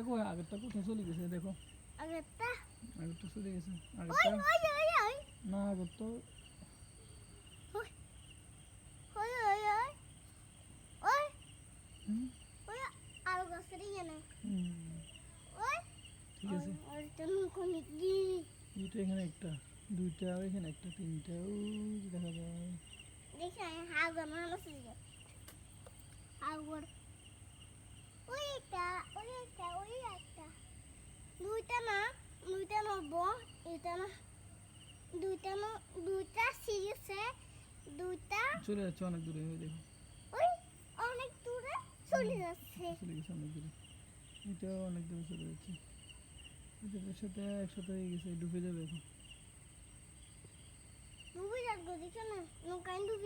কো আগেরটা কোথায় চলে গেছে? দেখো। আগেরটা? আগেরটা চলে গেছে। আগেরটা? না আগের তো ওই ওই ওই। ওই ওই আর গাছের হুম, ওই ঠিক আছে। দুইটা এখানে একটা দুইটা এখানে একটা তিনটা। ও দেখা যায় দেখি আমি হাগর মানুষ হাগর ওই একটা ওই একটা ওই একটা দুইটা না দুইটা এটা না দুইটা দুইটা সিরিয়াসে দুইটা চলে যাচ্ছে অনেক দূরে ওই দেখো। ওই অনেক দূরে চলে যাচ্ছে। চলে গেছে অনেক দূরে। এটাও অনেক দূরে চলে যাচ্ছে। এটার সাথে একসাথে হয়ে গেছে ডুবে যাবে এখন। ডুবে যাব দেখছ না নৌকায় ডুবে